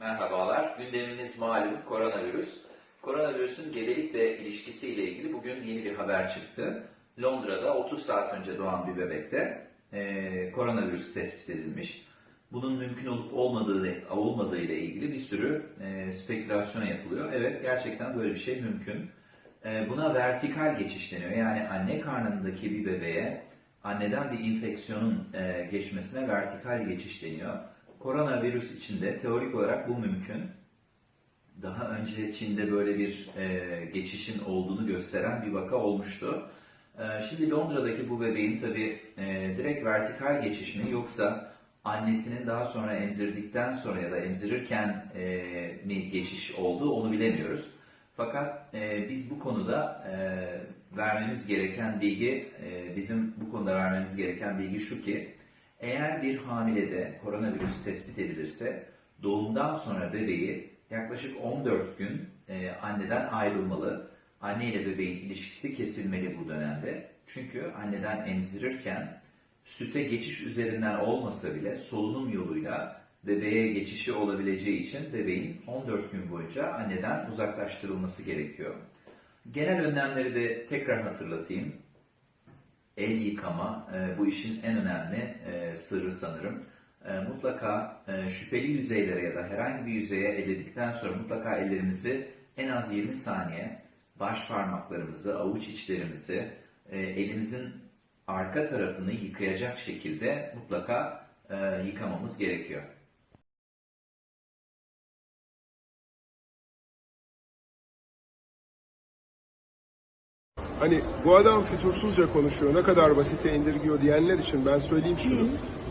Merhabalar. Gündemimiz malum koronavirüs. Koronavirüsün gebelikle ilişkisiyle ilgili bugün yeni bir haber çıktı. Londra'da 30 saat önce doğan bir bebekte eee, koronavirüs tespit edilmiş. Bunun mümkün olup olmadığı olmadığı ile ilgili bir sürü eee, spekülasyon yapılıyor. Evet gerçekten böyle bir şey mümkün. Eee, buna vertikal geçiş deniyor. Yani anne karnındaki bir bebeğe anneden bir infeksiyonun eee, geçmesine vertikal geçiş deniyor. Koronavirüs için de teorik olarak bu mümkün. Daha önce Çin'de böyle bir e, geçişin olduğunu gösteren bir vaka olmuştu. E, şimdi Londra'daki bu bebeğin tabi direkt vertikal geçiş mi yoksa annesinin daha sonra emzirdikten sonra ya da emzirirken e, mi geçiş olduğu onu bilemiyoruz. Fakat e, biz bu konuda e, vermemiz gereken bilgi, e, bizim bu konuda vermemiz gereken bilgi şu ki, eğer bir hamilede koronavirüs tespit edilirse doğumdan sonra bebeği yaklaşık 14 gün e, anneden ayrılmalı. Anne ile bebeğin ilişkisi kesilmeli bu dönemde. Çünkü anneden emzirirken süte geçiş üzerinden olmasa bile solunum yoluyla bebeğe geçişi olabileceği için bebeğin 14 gün boyunca anneden uzaklaştırılması gerekiyor. Genel önlemleri de tekrar hatırlatayım. El yıkama e, bu işin en önemli e, sırrı sanırım. E, mutlaka e, şüpheli yüzeylere ya da herhangi bir yüzeye elledikten sonra mutlaka ellerimizi en az 20 saniye baş parmaklarımızı, avuç içlerimizi, e, elimizin arka tarafını yıkayacak şekilde mutlaka e, yıkamamız gerekiyor. Hani bu adam fütursuzca konuşuyor, ne kadar basite indirgiyor diyenler için ben söyleyeyim şunu.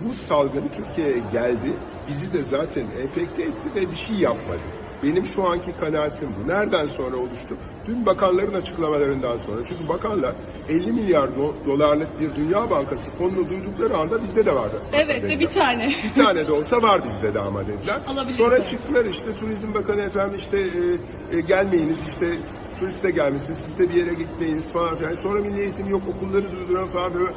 Bu salgın Türkiye'ye geldi, bizi de zaten enfekte etti ve bir şey yapmadı. Benim şu anki kanaatim bu. Nereden sonra oluştu? Dün bakanların açıklamalarından sonra. Çünkü bakanlar 50 milyar do- dolarlık bir Dünya Bankası fonunu duydukları anda bizde de vardı. Evet ve bir tane. Bir tane de olsa var bizde de ama dediler. Alabiliriz Sonra de. çıktılar işte Turizm Bakanı efendim işte e, e, gelmeyiniz işte turist de gelmesin siz de bir yere gitmeyiniz falan filan. Sonra milli eğitim yok okulları durduran falan böyle